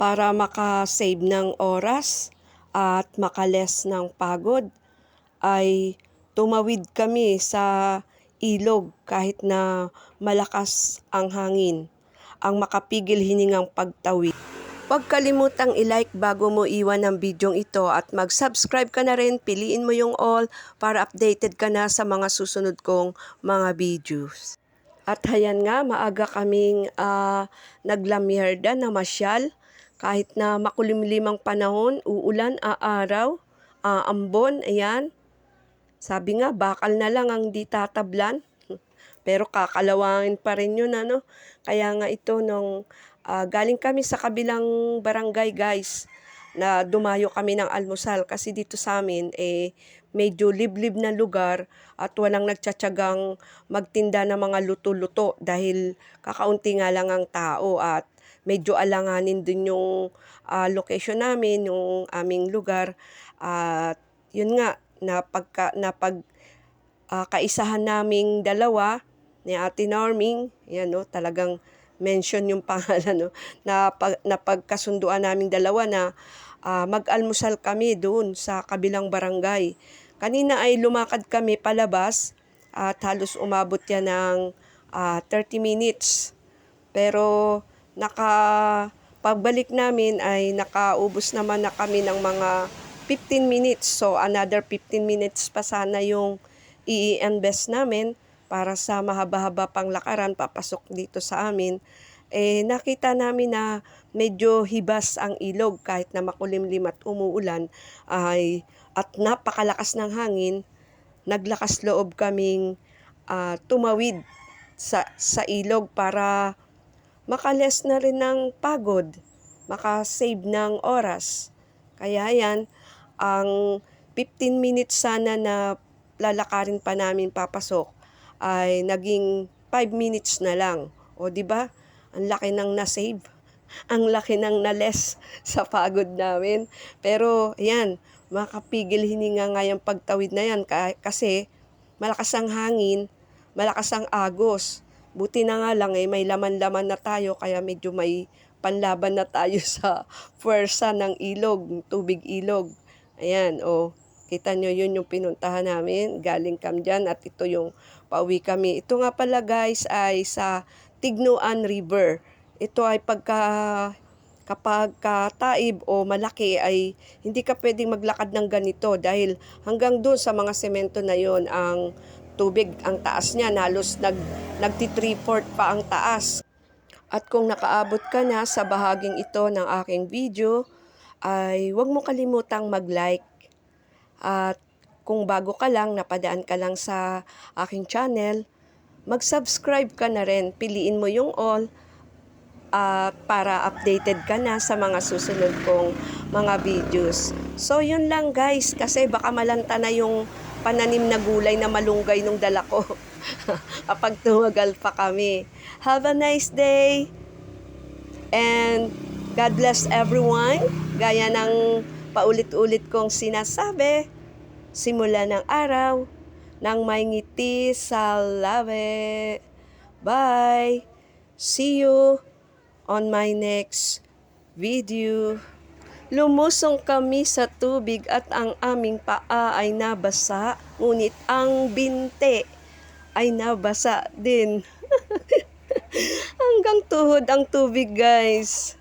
para makasave ng oras at makales ng pagod ay tumawid kami sa ilog kahit na malakas ang hangin ang makapigil hiningang pagtawid. Huwag kalimutang i-like bago mo iwan ang bidyong ito at mag-subscribe ka na rin, piliin mo yung all para updated ka na sa mga susunod kong mga videos. At hayan nga, maaga kaming uh, naglamierda na masyal. Kahit na makulimlimang panahon, uulan, aaraw, aambon, ayan. Sabi nga, bakal na lang ang di tatablan. Pero kakalawangin pa rin yun, ano. Kaya nga ito, nung uh, galing kami sa kabilang barangay, guys, na dumayo kami ng almusal. Kasi dito sa amin, eh, medyo liblib na lugar at walang nagtsatsagang magtinda ng mga luto-luto dahil kakaunti nga lang ang tao at medyo alanganin din yung uh, location namin, yung aming lugar. At uh, yun nga, napagka, napag uh, kaisahan naming dalawa ni Ate Norming, yan no, talagang mention yung pangalan no, na pag, napagkasunduan naming dalawa na uh, mag-almusal kami doon sa kabilang barangay. Kanina ay lumakad kami palabas at halos umabot yan ng uh, 30 minutes. Pero naka pagbalik namin ay nakaubos naman na kami ng mga 15 minutes. So another 15 minutes pa sana yung i-invest namin para sa mahaba-haba pang lakaran papasok dito sa amin. Eh nakita namin na medyo hibas ang ilog kahit na makulimlim at umuulan ay at napakalakas ng hangin, naglakas loob kaming uh, tumawid sa, sa ilog para makales na rin ng pagod, makasave ng oras. Kaya yan, ang 15 minutes sana na lalakarin pa namin papasok ay naging 5 minutes na lang. O di ba? Ang laki ng na-save. Ang laki ng na-less sa pagod namin. Pero yan, makapigil hininga nga yung pagtawid na yan kasi malakas ang hangin, malakas ang agos. Buti na nga lang eh, may laman-laman na tayo kaya medyo may panlaban na tayo sa puwersa ng ilog, tubig ilog. Ayan, o. Oh, kita nyo yun yung pinuntahan namin. Galing kam dyan at ito yung pauwi kami. Ito nga pala guys ay sa Tignoan River. Ito ay pagka kapag kataib o malaki ay hindi ka pwedeng maglakad ng ganito dahil hanggang doon sa mga semento na yon ang tubig ang taas niya halos nag nagti 3 pa ang taas at kung nakaabot ka na sa bahaging ito ng aking video ay huwag mo kalimutang mag-like at kung bago ka lang napadaan ka lang sa aking channel mag-subscribe ka na rin piliin mo yung all uh, para updated ka na sa mga susunod kong mga videos. So yun lang guys kasi baka malanta na yung pananim na gulay na malunggay nung dala ko kapag tumagal pa kami. Have a nice day and God bless everyone. Gaya ng paulit-ulit kong sinasabi, simula ng araw, nang may ngiti sa labi. Bye! See you! on my next video. Lumusong kami sa tubig at ang aming paa ay nabasa, ngunit ang binte ay nabasa din. Hanggang tuhod ang tubig guys.